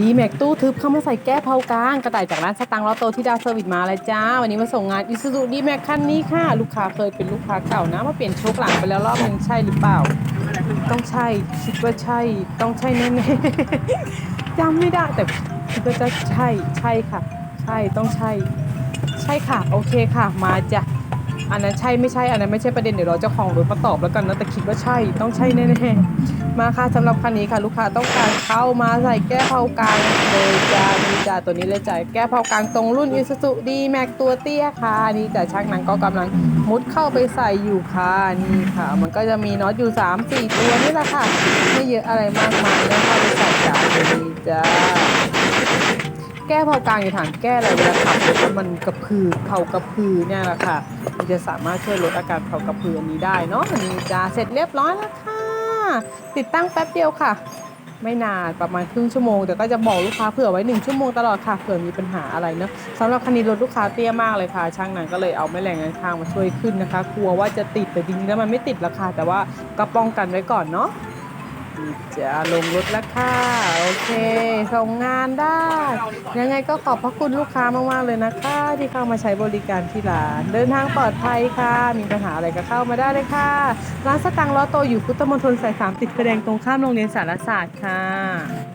ดีแม็กตู้ทึบเข้ามาใส่แก้เผากลางกระต่ายจากร้านสตังค์ลอตโตที่ดาวเซอร์วิสมาเลยจ้า วันนี้มาส่งงานอิซูซูดีแม็กคันนี้ค่ะ ลูกค้าเคยเป็นลูกค้าเก่านะ มาเปลี่ยนโชคหลังไปแล้วรอบนึงใช่หรือเปล่า ต้องใช่คิดว่าใช่ต้องใช่แน่ๆจำไม่ได้แต่คิดว่าจะใช่ใช่ค่ะ ใช่ต้องใช่ ใช่ค่ะ โอเคค่ะ มาจ้ะ อันนั้นใช่ไม่ใช่อันนั้นไม่ใช่ประเด็นเดี๋ยวเราเจ้าของรถมาตอบแล้วกันนะแต่คิดว่าใช่ต้องใช่แน่ๆมาค่ะสำหรับคันนี้ค่ะ ลูกค้าต้องการเข้ามาใส่แก้เผากลางเลยจ้านี่จ้าตัวนี้เลยจ้าแก้เผากลางตรงรุ่น Isuzu D-Max ตัวเตี้ยค่ะนี่จ้าช่างหนังก็กำลังมุดเข้าไปใส่อยู่ค่ะนี่ค่ะ มันก็จะมีน็อตอยู่3 4ตัวนี่แหละค่ะไม่เยอะอะไรมากมายแล้วเข้าไปใส่จ้านี้จ้า แก้เผากลางอยู่ฐานแก้อะไรเวลาขับรถแล้วมันกระพือเผากระพือเนี่ยแหละค่ะ มันจะสามารถช่วยลดอาการเผากระพืออันนี้ได้เนาะอันนี้จะเสร็จเรียบร้อยแล้วค่ะ ติดตั้งแป๊บเดียวค่ะ ไม่นานประมาณครึ่งชั่วโมงแต่ก็จะบอกลูกค้าเผื่อไว้หนึ่งชั่วโมงตลอดค่ะเผื่อมีปัญหาอะไรเนาะสำหรับคันนี้รถลูกค้าเตี้ยมากเลยค่ะช่างนังก็เลยเอาแม่แรงงานข้างมาช่วยขึ้นนะคะ กลัวว่าจะติดแต่จริงๆแล้วมันไม่ติดราคาแต่ว่าก็ป้องกันไว้ก่อนเนาะ จะลงรถแล้วค่ะ โอเค ส่งงานได้ ยังไงก็ขอบพระคุณลูกค้ามากๆเลยนะคะ ที่เข้ามาใช้บริการที่ร้าน เดินทางปลอดภัยค่ะ มีปัญหาอะไรก็เข้ามาได้เลยค่ะ ร้านสตังค์ล้อโตอยู่พุทธมณฑลสายสามติดไฟแดงตรงข้ามโรงเรียนสารศาสตร์ค่ะ